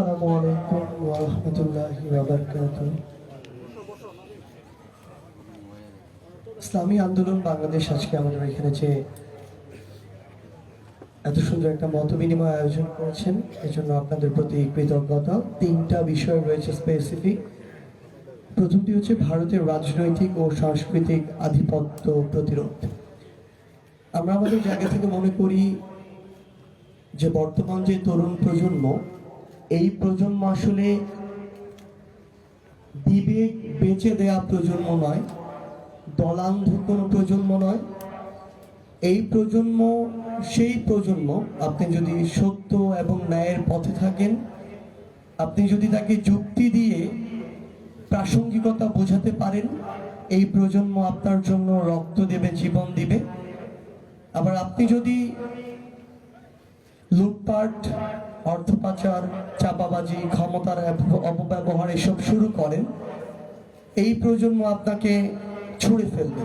আলাইকুম ওয়া রাহমাতুল্লাহি ওয়া বারাকাতুহু ইসলামী আন্দোলন বাংলাদেশ আজকে আমাদের এখানে যে এত সুন্দর একটা মত বিনিময় আয়োজন করেছেন এজন্য আপনাদের প্রতি কৃতজ্ঞতা। তিনটা বিষয় রয়েছে স্পেসিফিক প্রথমটি হচ্ছে ভারতের রাজনৈতিক ও সাংস্কৃতিক আধিপত্য প্রতিরোধ। আমরা আমাদের জায়গা থেকে মনে করি যে বর্তমান যে তরুণ প্রজন্ম এই প্রজন্ম আসলে বিবেক বেঁচে দেয়া প্রজন্ম নয় দলান্ধ কোনো প্রজন্ম নয়। এই প্রজন্ম, সেই প্রজন্ম, আপনি যদি সত্য এবং ন্যায়ের পথে থাকেন, আপনি যদি তাকে যুক্তি দিয়ে প্রাসঙ্গিকতা বোঝাতে পারেন, এই প্রজন্ম আপনার জন্য রক্ত দেবে, জীবন দিবে। আবার আপনি যদি লুটপাট অর্থ পাচার চাপাবাজি ক্ষমতার অপব্যবহার এসব শুরু করেন। এই প্রজন্ম আপনাকে ছুঁড়ে ফেলবে।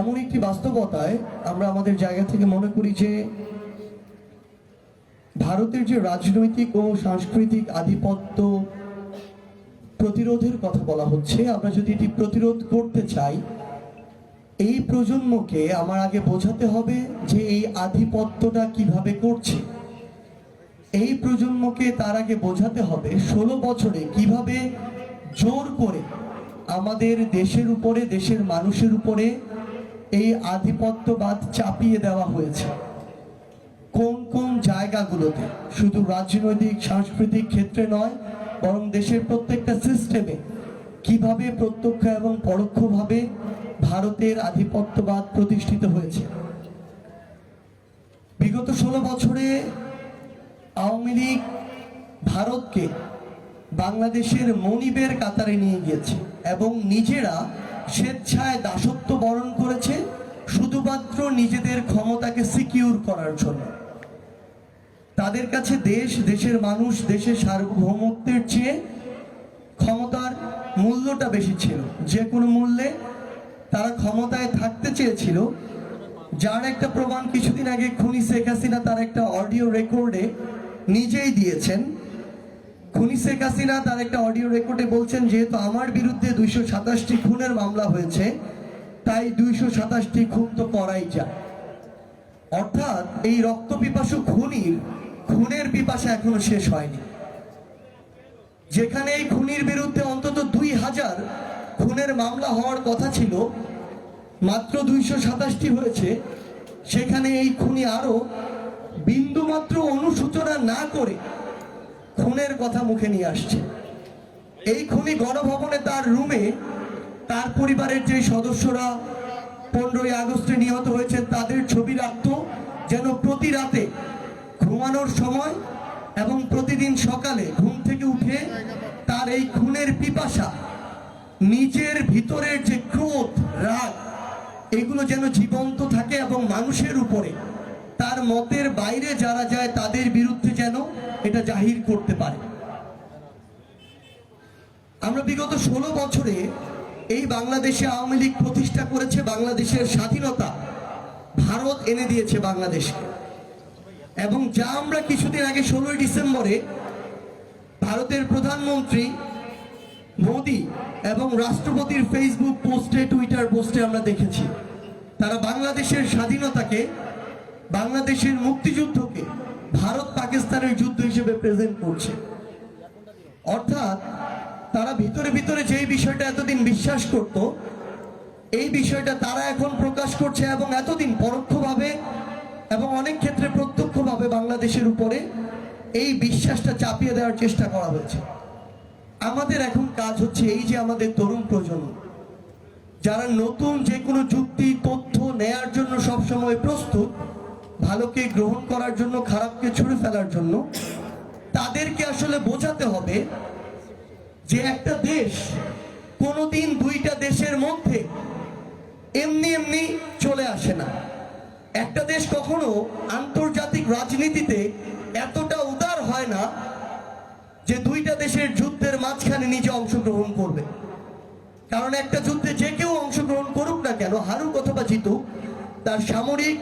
এমন একটি বাস্তবতায় আমরা আমাদের জায়গা থেকে মনে করি যে, ভারতের যে রাজনৈতিক ও সাংস্কৃতিক আধিপত্য প্রতিরোধের কথা বলা হচ্ছে, আমরা যদি এটি প্রতিরোধ করতে চাই, এই প্রজন্মকে আমার আগে বোঝাতে হবে যে এই আধিপত্যটা কীভাবে করছে। এই প্রজন্মকে তার আগে বোঝাতে হবে ষোলো বছরে কীভাবে জোর করে আমাদের দেশের উপরে, দেশের মানুষের উপরে এই আধিপত্যবাদ চাপিয়ে দেওয়া হয়েছে। কোন কোন জায়গাগুলোতে? শুধু রাজনৈতিক, সাংস্কৃতিক ক্ষেত্রে নয়, বরং দেশের প্রত্যেকটা সিস্টেমে কীভাবে প্রত্যক্ষ এবং পরোক্ষভাবে ভারতের আধিপত্যবাদ প্রতিষ্ঠিত হয়েছে। বিগত ষোলো বছরে আওয়ামী লীগ ভারতকে বাংলাদেশের মনিবের কাতারে নিয়ে গিয়েছে এবং নিজেরা স্বেচ্ছায় দাসত্ব বরণ করেছে শুধুমাত্র নিজেদের ক্ষমতাকে সিকিউর করার জন্য। তাদের কাছে দেশ, দেশের মানুষ, দেশের সার্বভৌমত্বের চেয়ে ক্ষমতার মূল্যটা বেশি ছিল। যে কোনো মূল্যে তারা ক্ষমতায় থাকতে চেয়েছিল। যার একটা প্রমাণ কিছুদিন আগে খুনি শেখ হাসিনা তার একটা অডিও রেকর্ডে নিজেই দিয়েছেন। খুনি শেখ হাসিনা তার একটা অডিও রেকর্ডে বলছেন, যেহেতু আমার বিরুদ্ধে দুইশো সাতাশটি খুনের মামলা হয়েছে, তাই দুইশো সাতাশটি খুন তো করাই যায়। অর্থাৎ এই রক্ত পিপাসু খুনির, খুনের পিপাসা এখনও শেষ হয়নি। যেখানে এই খুনির বিরুদ্ধে অন্তত দুই হাজার খুনের মামলা হওয়ার কথা ছিল, মাত্র দুইশো সাতাশটি হয়েছে, সেখানে এই খুনি আরও বিন্দুমাত্র অনুসূচনা না করে খুনের কথা মুখে নিয়ে আসছে। এই খুনি গণভবনে তার রুমে তার পরিবারের যে সদস্যরা পনেরোই আগস্টে নিহত হয়েছে, তাদের ছবি রাখত যেন প্রতি রাতে ঘুমানোর সময় এবং প্রতিদিন সকালে ঘুম থেকে উঠে তার এই খুনের পিপাসা, নিজের ভিতরের যে ক্রোধ, রাগ, এগুলো যেন জীবন্ত থাকে এবং মানুষের উপরে তার মতের বাইরে যারা যায় তাদের বিরুদ্ধে যেন এটা জাহির করতে পারে। আমরা বিগত ষোলো বছরে এই বাংলাদেশে আওয়ামী লীগ প্রতিষ্ঠা করেছে, বাংলাদেশের স্বাধীনতা ভারত এনে দিয়েছে বাংলাদেশকে। এবং যা আমরা কিছুদিন আগে ষোলোই ডিসেম্বরে ভারতের প্রধানমন্ত্রী মোদি এবং রাষ্ট্রপতির ফেসবুক পোস্টে, টুইটার পোস্টে আমরা দেখেছি, তারা বাংলাদেশের স্বাধীনতাকে বাংলাদেশের মুক্তিযুদ্ধকে ভারত পাকিস্তানের যুদ্ধ হিসেবে প্রেজেন্ট করছে। অর্থাৎ তারা ভিতরে ভিতরে যেই বিষয়টা এতদিন বিশ্বাস করত, এই বিষয়টা তারা এখন প্রকাশ করছে এবং এতদিন পরোক্ষভাবে এবং অনেক ক্ষেত্রে প্রত্যক্ষভাবে বাংলাদেশের উপরে এই বিশ্বাসটা চাপিয়ে দেওয়ার চেষ্টা করা হয়েছে। আমাদের এখন কাজ হচ্ছে এই যে আমাদের তরুণ প্রজন্ম, যারা নতুন যে কোনো যুক্তি, তথ্য নেয়ার জন্য সবসময় প্রস্তুত ভালোকে গ্রহণ করার জন্য, খারাপকে ছুড়ে ফেলার জন্য তাদেরকে আসলে বোঝাতে হবে যে একটা দেশ কোনোদিন দুইটা দেশের মধ্যে এমনি এমনি চলে আসে না। একটা দেশ কখনো আন্তর্জাতিক রাজনীতিতে এতটা উদার হয় না যে দুইটা দেশের যুদ্ধের মাঝখানে নিজে অংশগ্রহণ করবে। কারণ একটা যুদ্ধে যে কেউ অংশগ্রহণ করুক না কেন হারুক অথবা জিতুক, তার সামরিক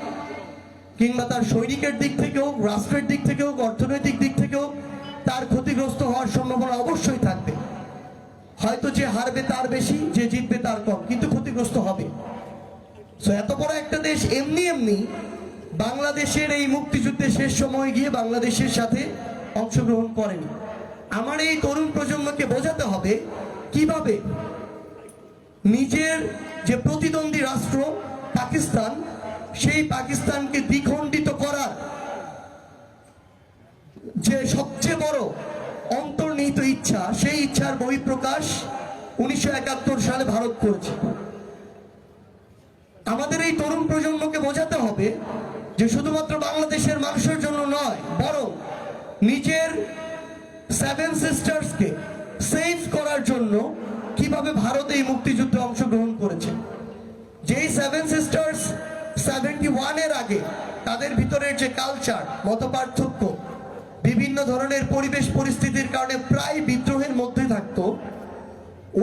কিংবা তার সৈনিকের দিক থেকে হোক রাষ্ট্রের দিক থেকে হোক অর্থনৈতিক দিক থেকে হোক তার ক্ষতিগ্রস্ত হওয়ার সম্ভাবনা অবশ্যই থাকবে। হয়তো যে হারবে তার বেশি, যে জিতবে তার কম, কিন্তু ক্ষতিগ্রস্ত হবে। সো এত বড় একটা দেশ, এমনি এমনি বাংলাদেশের এই মুক্তিযুদ্ধের শেষ সময় গিয়ে বাংলাদেশের সাথে অংশগ্রহণ করেনি। আমার এই তরুণ প্রজন্মকে বোঝাতে হবে কীভাবে নিজের যে প্রতিদ্বন্দ্বী রাষ্ট্র, পাকিস্তান সেই পাকিস্তানকে দ্বিখণ্ডিত করার যে সবচেয়ে বড় অন্তর্নিহিত ইচ্ছা, সেই ইচ্ছার বহিঃপ্রকাশ উনিশশো একাত্তর সালে ভারত করেছে। আমাদের এই তরুণ প্রজন্মকে বোঝাতে হবে যে শুধুমাত্র বাংলাদেশের মানুষের জন্য নয়, বরং নিজের সেভেন সিস্টার্সকে সেভ করার জন্য কীভাবে ভারত এই মুক্তিযুদ্ধে অংশগ্রহণ করেছে। যেই সেভেন সিস্টার্স সেভেন্টি ওয়ানের আগে তাদের ভিতরের যে কালচার মতপার্থক্য, বিভিন্ন ধরনের পরিবেশ পরিস্থিতির কারণে প্রায় বিদ্রোহের মধ্যে থাকতো।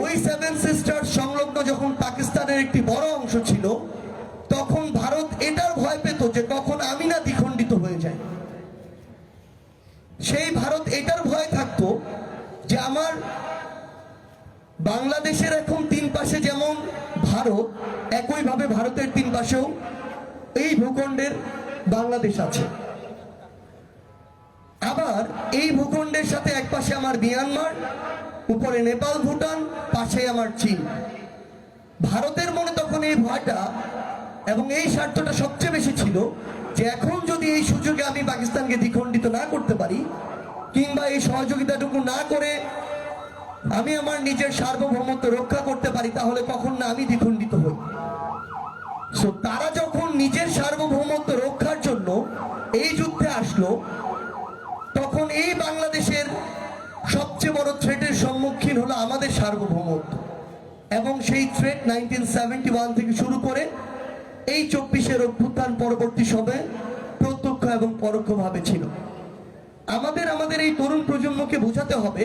ওই সেভেন সিস্টার সংলগ্ন যখন পাকিস্তানের একটি বড় অংশ ছিল, তখন ভারত এটার ভয় পেত যে কখন আমি না দ্বিখণ্ডিত হয়ে যায়। সেই ভারত এটার ভয় থাকতো যে আমার বাংলাদেশের এখন তিন পাশে যেমন ভারত, একইভাবে ভারতের তিন পাশেও এই ভূখণ্ডের বাংলাদেশ আছে। আবার এই ভূখণ্ডের সাথে এক পাশে আমার মিয়ানমার, উপরে নেপাল, ভুটান, পাশে আমার চীন। ভারতের মনে তখন এই ভয়টা এবং এই স্বার্থটা সবচেয়ে বেশি ছিল যে এখন যদি এই সুযোগে আমি পাকিস্তানকে দ্বিখণ্ডিত না করতে পারি, কিংবা এই সহযোগিতাটুকু না করে আমি আমার নিজের সার্বভৌমত্ব রক্ষা করতে পারি, তাহলে কখন না আমি দ্বিখণ্ডিত হই। সো তারা যখন নিজের সার্বভৌমত্ব রক্ষার জন্য এই যুদ্ধে আসলো, তখন এই বাংলাদেশের সবচেয়ে বড় থ্রেটের সম্মুখীন হলো আমাদের সার্বভৌমত্ব। এবং সেই থ্রেট নাইনটিন সেভেন্টি ওয়ান থেকে শুরু করে এই চব্বিশের অভ্যুত্থান পরবর্তী সময়ে প্রত্যক্ষ এবং পরোক্ষভাবে ছিল। আমাদের আমাদের এই তরুণ প্রজন্মকে বোঝাতে হবে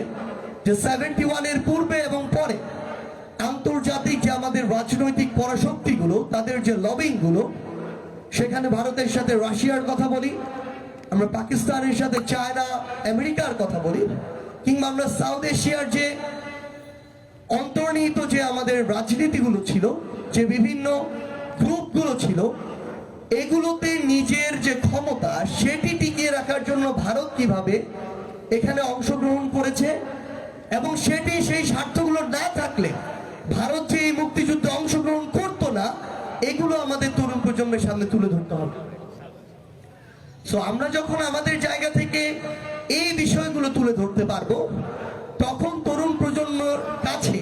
যে সেভেন্টি ওয়ানের পূর্বে এবং পরে আন্তর্জাতিক যে আমাদের রাজনৈতিক পরাশক্তিগুলো, তাদের যে লবিংগুলো সেখানে ভারতের সাথে রাশিয়ার কথা বলি, আমরা পাকিস্তানের সাথে চায়না, আমেরিকার কথা বলি, কিংবা আমরা সাউথ এশিয়ার যে অন্তর্নিহিত যে আমাদের রাজনীতিগুলো ছিল, যে বিভিন্ন গ্রুপগুলো ছিল, এগুলোতে নিজের যে ক্ষমতা, সেটি টিকিয়ে রাখার জন্য ভারত কীভাবে এখানে অংশগ্রহণ করেছে এবং সেটি সেই স্বার্থগুলো না থাকলে ভারত যে এই মুক্তিযুদ্ধে অংশগ্রহণ করতো না, এগুলো আমাদের তরুণ প্রজন্মের সামনে তুলে ধরতে হবে। সো আমরা যখন আমাদের জায়গা থেকে এই বিষয়গুলো তুলে ধরতে পারব, তখন তরুণ প্রজন্মের কাছে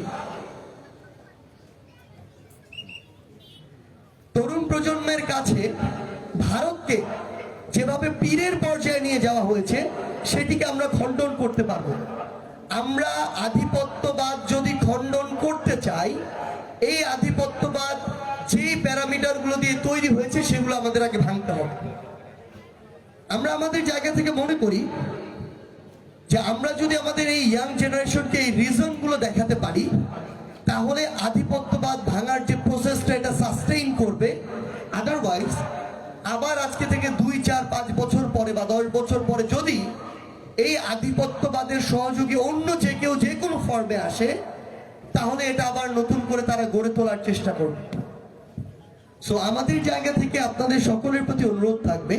তরুণ প্রজন্মের কাছে ভারতকে যেভাবে পীরের পর্যায়ে নিয়ে যাওয়া হয়েছে, সেটিকে আমরা খণ্ডন করতে পারব। আমরা আধিপত্যবাদ যদি খণ্ডন করতে চাই, এই আধিপত্যবাদ যে প্যারামিটারগুলো দিয়ে তৈরি হয়েছে, সেগুলো আমাদের আগে ভাঙতে হবে। আমরা আমাদের জায়গা থেকে মনে করি যে আমরা যদি আমাদের এই ইয়াং জেনারেশনকে এই রিজনগুলো দেখাতে পারি, তাহলে আধিপত্যবাদ ভাঙার যে প্রসেসটা এটা সাস্টেইন করবে। আদারওয়াইজ আবার আজকে থেকে দুই, চার, পাঁচ বছর পরে বা দশ বছর পরে যদি এই আধিপত্যবাদের সহযোগী অন্য যে কেউ যে কোনো ফর্মে আসে, তাহলে এটা আবার নতুন করে তারা গড়ে তোলার চেষ্টা করবে। সো আমাদের জায়গা থেকে আপনাদের সকলের প্রতি অনুরোধ থাকবে,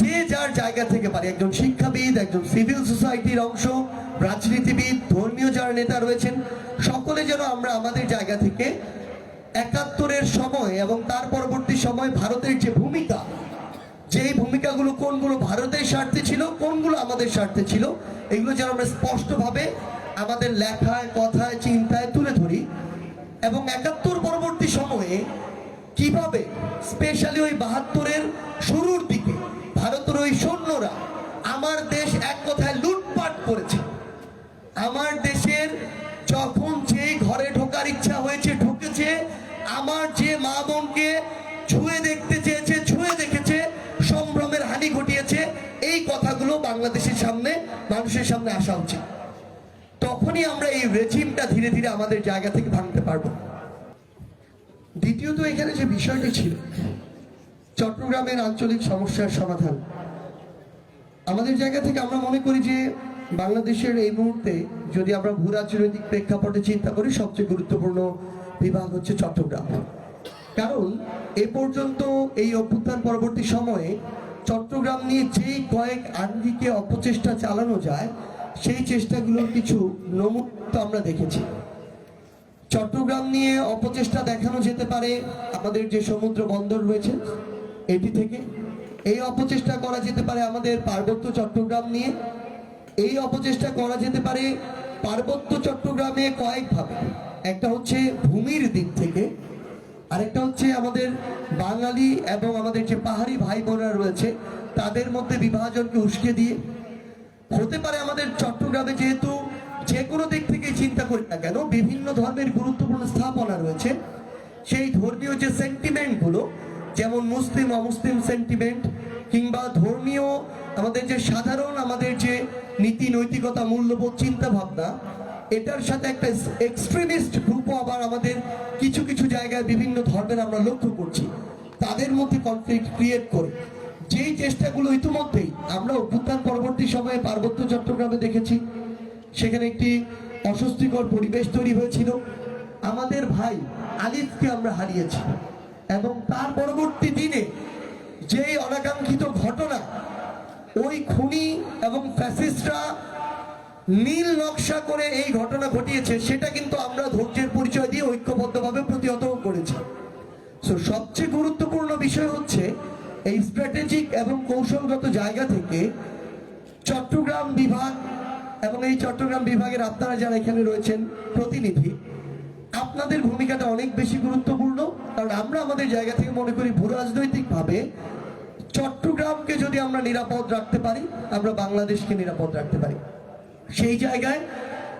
যে যার জায়গা থেকে পারে, একজন শিক্ষাবিদ, একজন সিভিল সোসাইটির অংশ, রাজনীতিবিদ, ধর্মীয় যারা নেতা রয়েছেন, সকলে যেন আমরা আমাদের জায়গা থেকে একাত্তরের সময় এবং তার পরবর্তী সময় ভারতের যে ভূমিকা যে এই ভূমিকাগুলো, কোনগুলো ভারতের স্বার্থে ছিল, কোনগুলো আমাদের স্বার্থে ছিল, এগুলো যেন আমরা স্পষ্টভাবে আমাদের লেখায়, কথায়, চিন্তায় তুলে ধরি এবং একাত্তর পরবর্তী সময়ে কীভাবে স্পেশালি ওই বাহাত্তরের শুরুর দিকে ভারতের ওই সৈন্যরা আমার দেশ এক কথায় লুটপাট করেছে, আমার দেশের যখন যে ঘরে ঢোকার ইচ্ছা হয়েছে, ঢুকেছে, আমার যে মা বোনকে ছুঁয়ে দেখতে বাংলাদেশের সামনে, মানুষের সামনে আসা উচিত। তখনই আমরা এই রেজিমটা ধীরে ধীরে আমাদের জায়গা থেকে ভাঙতে পারব। দ্বিতীয়ত এখানে যে বিষয়টি ছিল, চট্টগ্রামের আঞ্চলিক সমস্যার সমাধান। আমাদের জায়গা থেকে আমরা মনে করি যে বাংলাদেশের এই মুহূর্তে যদি আমরা ভূ রাজনৈতিক প্রেক্ষাপটে চিন্তা করি, সবচেয়ে গুরুত্বপূর্ণ বিভাগ হচ্ছে চট্টগ্রাম। কারণ এ পর্যন্ত এই অভ্যুত্থান পরবর্তী সময়ে চট্টগ্রাম নিয়ে যেই কয়েক আঙ্গিকে অপচেষ্টা চালানো যায়, সেই চেষ্টাগুলোর কিছু নমুনা আমরা দেখেছি। চট্টগ্রাম নিয়ে অপচেষ্টা দেখানো যেতে পারে আমাদের যে সমুদ্র বন্দর রয়েছে, এটি থেকে। এই অপচেষ্টা করা যেতে পারে আমাদের পার্বত্য চট্টগ্রাম নিয়ে। এই অপচেষ্টা করা যেতে পারে পার্বত্য চট্টগ্রামে কয়েকভাবে। একটা হচ্ছে ভূমির দিক থেকে আরেকটা হচ্ছে আমাদের বাঙালি এবং আমাদের যে পাহাড়ি ভাই বোনেরা রয়েছে, তাদের মধ্যে বিভাজনকে উস্কে দিয়ে, হতে পারে আমাদের চট্টগ্রামে যেহেতু যে কোনো দিক থেকে চিন্তা করি না কেন, বিভিন্ন ধর্মের গুরুত্বপূর্ণ স্থাপনা রয়েছে, সেই ধর্মীয় যে সেন্টিমেন্টগুলো যেমন মুসলিম, অমুসলিম সেন্টিমেন্ট কিংবা ধর্মীয় আমাদের যে সাধারণ আমাদের যে নীতি নৈতিকতা মূল্যবোধ চিন্তা ভাবনা এটার সাথে একটা এক্সট্রিমিস্ট গ্রুপও আবার আমাদের কিছু কিছু জায়গায় বিভিন্ন ধর্মের আমরা লক্ষ্য করছি। তাদের মধ্যে কনফ্লিক্ট ক্রিয়েট করে। যেই চেষ্টাগুলো ইতিমধ্যেই আমরা অভ্যুত্থান পরবর্তী সময়ে পার্বত্য চট্টগ্রামে দেখেছি, সেখানে একটি অস্বস্তিকর পরিবেশ তৈরি হয়েছিল। আমাদের ভাই আলিফকে আমরা হারিয়েছি এবং তার পরবর্তী দিনে যেই অনাকাঙ্ক্ষিত ঘটনা, ওই খুনি এবং ফ্যাসিস্টরা নীল নকশা করে এই ঘটনা ঘটিয়েছে, সেটা কিন্তু আমরা ধৈর্যের পরিচয় দিয়ে ঐক্যবদ্ধভাবে প্রতিহত করেছি। সো সবচেয়ে গুরুত্বপূর্ণ বিষয় হচ্ছে এই স্ট্র্যাটেজিক এবং কৌশলগত জায়গা থেকে চট্টগ্রাম বিভাগ এবং এই চট্টগ্রাম বিভাগের আপনারা যারা এখানে রয়েছেন, প্রতিনিধি, আপনাদের ভূমিকাটা অনেক বেশি গুরুত্বপূর্ণ, কারণ আমরা আমাদের জায়গা থেকে মনে করি ভূ রাজনৈতিকভাবে চট্টগ্রামকে যদি আমরা নিরাপদ রাখতে পারি, আমরা বাংলাদেশকে নিরাপদ রাখতে পারি। সেই জায়গায়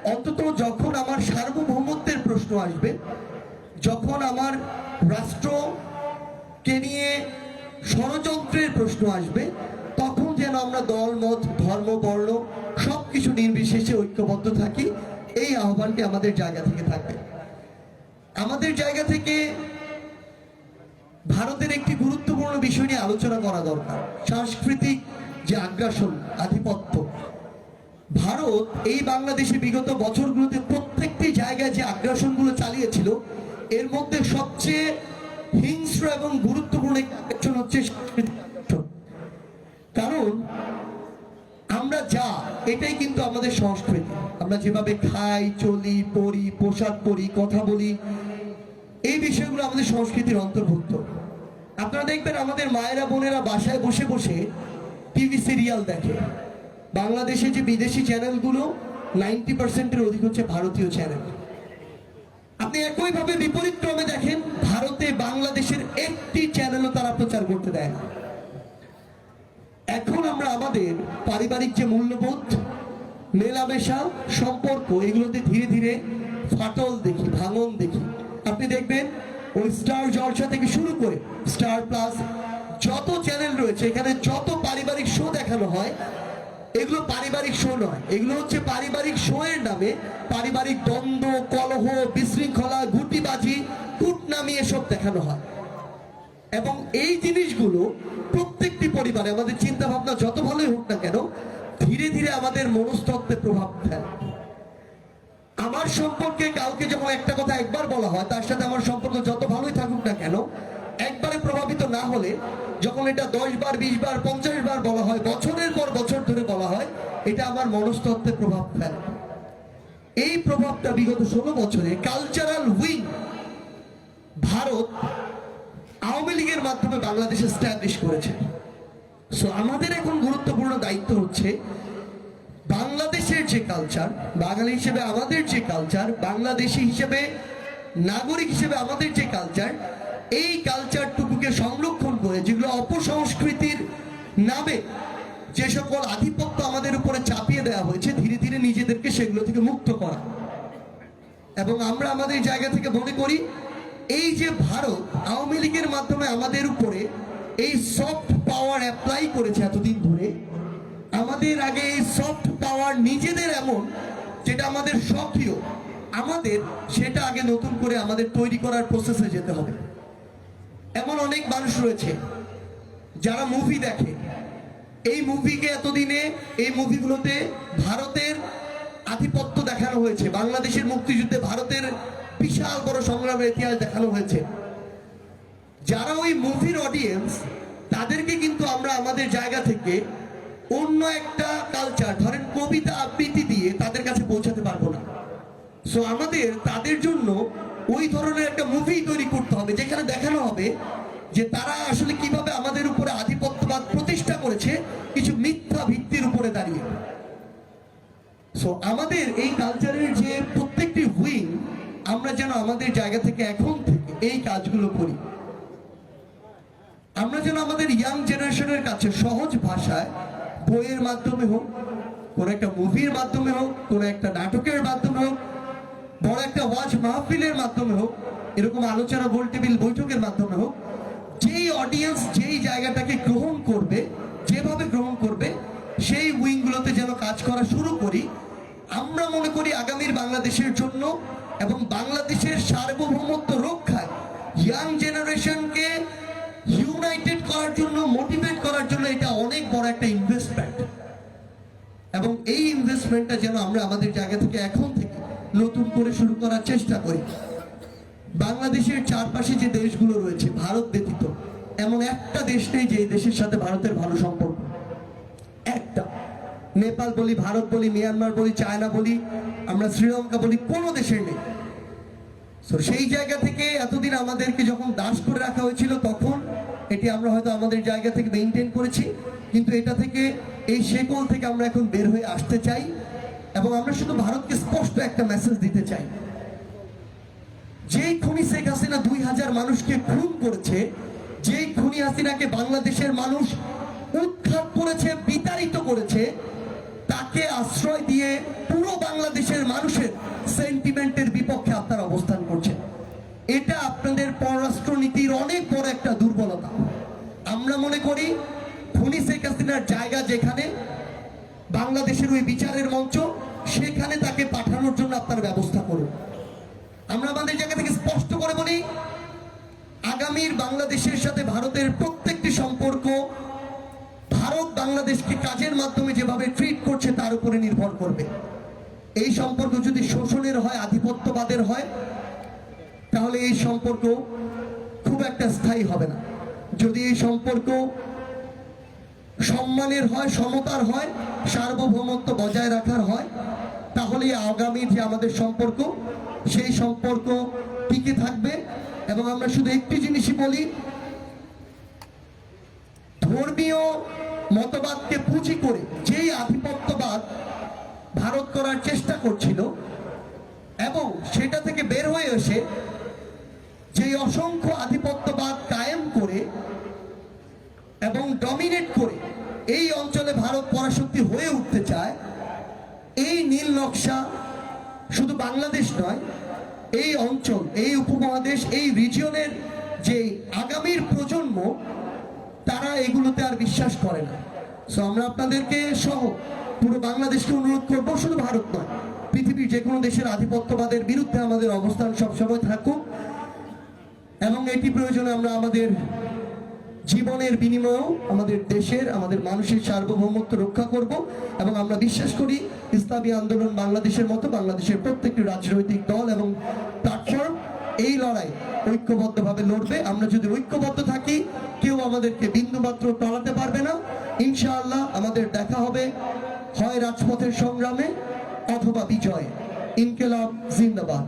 অন্তত যখন আমার সার্বভৌমত্বের প্রশ্ন আসবে, যখন আমার রাষ্ট্রকে নিয়ে ষড়যন্ত্রের প্রশ্ন আসবে, তখন যেন আমরা দল, মত, ধর্ম, বর্ণ সব কিছু নির্বিশেষে ঐক্যবদ্ধ থাকি, এই আহ্বানটি আমাদের জায়গা থেকে থাকবে। আমাদের জায়গা থেকে ভারতের একটি গুরুত্বপূর্ণ বিষয় নিয়ে আলোচনা করা দরকার, সাংস্কৃতিক যে আগ্রাসন, আধিপত্য। ভারত এই বাংলাদেশে বিগত বছরগুলোতে প্রত্যেকটি জায়গায় যে আগ্রাসনগুলো চালিয়েছিল, এর মধ্যে সবচেয়ে হিংস্র এবং গুরুত্বপূর্ণ একটি হচ্ছে কারণ আমরা যা, এটাই কিন্তু আমাদের সংস্কৃতি। আমরা যেভাবে খাই, চলি, পড়ি, পোশাক পরি, কথা বলি, এই বিষয়গুলো আমাদের সংস্কৃতির অন্তর্ভুক্ত। আপনারা দেখবেন আমাদের মায়েরা, বোনেরা বাসায় বসে বসে টিভি সিরিয়াল দেখে। বাংলাদেশে যে বিদেশি চ্যানেলগুলো নাইনটি পার্সেন্টের অধিক হচ্ছে ভারতীয় চ্যানেল। আপনি একইভাবে বিপরীত ক্রমে দেখেন, ভারতে বাংলাদেশের একটি চ্যানেলও তারা প্রচার করতে দেয় না। এখন আমরা আমাদের পারিবারিক যে মূল্যবোধ, মেলামেশা, সম্পর্ক, এগুলোতে ধীরে ধীরে ফাটল দেখি, ভাঙন দেখি। আপনি দেখবেন, ওই স্টার জলসা থেকে শুরু করে স্টার প্লাস যত চ্যানেল রয়েছে, এখানে যত পারিবারিক শো দেখানো হয় এগুলো পারিবারিক শো নয়। এগুলো হচ্ছে পারিবারিক শো এর নামে পারিবারিক দ্বন্দ্ব, কলহ, বিশৃঙ্খলা, গুটিবাজি, কুটনামি এসব দেখানো হয়। এবং এই জিনিসগুলো প্রত্যেকটি পরিবারে, আমাদের চিন্তা ভাবনা যত ভালোই হোক না কেন, ধীরে ধীরে আমাদের মনস্তত্ত্বে প্রভাব ফেলে। আমার সম্পর্কে কাউকে যখন একটা কথা একবার বলা হয়, তার সাথে আমার সম্পর্ক যত ভালোই থাকুক না কেন একবারে প্রভাবিত না হলে যখন এটা দশ বার, বিশ বার, পঞ্চাশ বার বলা হয়, বছরের পর বছর ধরে বলা হয়, এটা আমার মনস্তত্ত্বে প্রভাব ফেলে। এই প্রভাবটা বিগত ষোলো বছরে কালচারাল উইং ভারত আওয়ামী লীগের মাধ্যমে বাংলাদেশে স্ট্যাবলিশ করেছে। সো আমাদের এখন গুরুত্বপূর্ণ দায়িত্ব হচ্ছে বাংলাদেশের যে কালচার বাঙালি হিসেবে আমাদের যে কালচার বাংলাদেশি হিসেবে, নাগরিক হিসেবে আমাদের যে কালচার এই কালচারটুকুকে সংরক্ষণ করে, যেগুলো অপসংস্কৃতির নামে যে সকল আধিপত্য আমাদের উপরে চাপিয়ে দেওয়া হয়েছে, ধীরে ধীরে নিজেদেরকে সেগুলো থেকে মুক্ত করা। এবং আমরা আমাদের জায়গা থেকে মনে করি, এই যে ভারত আওয়ামী লীগের মাধ্যমে আমাদের উপরে এই সফট পাওয়ার অ্যাপ্লাই করেছে এতদিন ধরে, আমাদের আগে এই সফট পাওয়ার নিজেদের এমন যেটা আমাদের সক্রিয়, আমাদের সেটা আগে নতুন করে আমাদের তৈরি করার প্রসেসে যেতে হবে। এমন অনেক মানুষ রয়েছে যারা মুভি দেখে। এই মুভিকে এতদিনে, এই মুভিগুলোতে ভারতের আধিপত্য দেখানো হয়েছে। বাংলাদেশের মুক্তিযুদ্ধে ভারতের বিশাল বড় সংগ্রামের ইতিহাস দেখানো হয়েছে। যারা ওই মুভির অডিয়েন্স তাদেরকে কিন্তু আমরা আমাদের জায়গা থেকে অন্য একটা কালচার ধরেন কবিতা আবৃত্তি দিয়ে তাদের কাছে পৌঁছাতে পারব না। সো আমাদের, তাদের জন্য ওই ধরনের একটা মুভি তৈরি করতে হবে, যেখানে দেখানো হবে যে তারা আসলে কীভাবে আমাদের উপরে আধিপত্যবাদ প্রতিষ্ঠা করেছে, কিছু মিথ্যা ভিত্তির উপরে দাঁড়িয়ে। সো আমাদের এই কালচারের যে প্রত্যেকটি উইং আমরা যেন আমাদের জায়গা থেকে এখন থেকে এই কাজগুলো করি। আমরা যেন আমাদের ইয়াং জেনারেশনের কাছে সহজ ভাষায় বইয়ের মাধ্যমে হোক, কোনো একটা মুভির মাধ্যমে হোক, কোনো একটা নাটকের মাধ্যমে হোক বড় একটা ওয়াজ মাহফিলের মাধ্যমে হোক, এরকম আলোচনা গোল টেবিল বৈঠকের মাধ্যমে হোক, যেই অডিয়েন্স যেই জায়গাটাকে গ্রহণ করবে, যেভাবে গ্রহণ করবে, সেই উইংগুলোতে যেন কাজ করা শুরু করি, আমরা মনে করি আগামীর বাংলাদেশের জন্য এবং বাংলাদেশের সার্বভৌমত্ব রক্ষায় ইয়াং জেনারেশনকে ইউনাইটেড করার জন্য মোটিভেট করার জন্য এটা অনেক বড় একটা ইনভেস্টমেন্ট এবং এই ইনভেস্টমেন্টটা যেন আমরা আমাদের জায়গা থেকে এখন থেকে নতুন করে শুরু করার চেষ্টা করি। বাংলাদেশের চারপাশে যে দেশগুলো রয়েছে, ভারত ব্যতীত, এমন একটা দেশ নেই যে দেশের সাথে ভারতের ভালো সম্পর্ক। একটা। নেপাল বলি, ভারত বলি, মিয়ানমার বলি, চায়না বলি, আমরা শ্রীলঙ্কা বলি, কোনো দেশের নেই। সেই জায়গা থেকে এতদিন আমাদেরকে যখন দাস করে রাখা হয়েছিল, তখন এটি আমরা হয়তো আমাদের জায়গা থেকে মেনটেন করেছি, কিন্তু এটা থেকে, এই শেকল থেকে আমরা এখন বের হয়ে আসতে চাই। এবং আমরা শুধু ভারতকে স্পষ্ট একটা মেসেজ দিতে চাই। যেই খুনি শেখ হাসিনা দুই হাজার মানুষকে খুন করেছে, যেই খুনি হাসিনাকে বাংলাদেশের মানুষ উৎখাত করেছে, বিতাড়িত করেছে, তাকে আশ্রয় দিয়ে পুরো বাংলাদেশের মানুষের সেন্টিমেন্টের বিপক্ষে আপনারা অবস্থান করছেন। এটা আপনাদের পররাষ্ট্র নীতির অনেক বড় একটা দুর্বলতা। আমরা মনে করি, খুনি শেখ হাসিনার জায়গা যেখানে বাংলাদেশের ওই বিচারের মঞ্চ, সেখানে তাকে পাঠানোর জন্য আপনার ব্যবস্থা করুন। আমরা আমাদের জায়গা থেকে স্পষ্ট করে বলি, আগামীর বাংলাদেশের সাথে ভারতের প্রত্যেকটি সম্পর্ক, ভারত বাংলাদেশকে কাজের মাধ্যমে যেভাবে ট্রিট করছে তার উপরে নির্ভর করবে। এই সম্পর্ক যদি শোষণের হয়, আধিপত্যবাদের হয়, তাহলে এই সম্পর্ক খুব একটা স্থায়ী হবে না। যদি এই সম্পর্ক সম্মানের হয়, সমতার হয়, সার্বভৌমত্ব বজায় রাখার হয় তাহলে আগামী যে আমাদের সম্পর্ক, সেই সম্পর্ক টিকে থাকবে। এবং আমরা শুধু একটি জিনিসই বলি, ধর্মীয় মতবাদকে পুঁজি করে যেই আধিপত্যবাদ ভারত করার চেষ্টা করছিল, এবং সেটা থেকে বের হয়ে এসে যেই অসংখ্য আধিপত্যবাদ কায়েম করে এবং ডমিনেট করে এই অঞ্চলে ভারত পরাশক্তি হয়ে উঠতে চায়, এই নীল নকশা শুধু বাংলাদেশ নয়, এই অঞ্চল, এই উপমহাদেশ, এই রিজিয়নের যে আগামীর প্রজন্ম, তারা এগুলোতে আর বিশ্বাস করে না। সো আমরা আপনাদেরকে সহ পুরো বাংলাদেশকে অনুরোধ করব, শুধু ভারত নয়, পৃথিবীর যে কোনো দেশের আধিপত্যবাদের বিরুদ্ধে আমাদের অবস্থান সবসময় থাকুক এবং এটি প্রয়োজনে আমরা আমাদের জীবনের বিনিময়েও আমাদের দেশের, আমাদের মানুষের সার্বভৌমত্ব রক্ষা করব এবং আমরা বিশ্বাস করি ইসলামী আন্দোলন বাংলাদেশের মতো বাংলাদেশের প্রত্যেকটি রাজনৈতিক দল এবং প্ল্যাটফর্ম এই লড়াই ঐক্যবদ্ধভাবে লড়বে। আমরা যদি ঐক্যবদ্ধ থাকি, কেউ আমাদেরকে বিন্দুমাত্র টলাতে পারবে না। ইনশাআল্লাহ আমাদের দেখা হবে, হয় রাজপথের সংগ্রামে অথবা বিজয়ে। ইনকেলাব জিন্দাবাদ।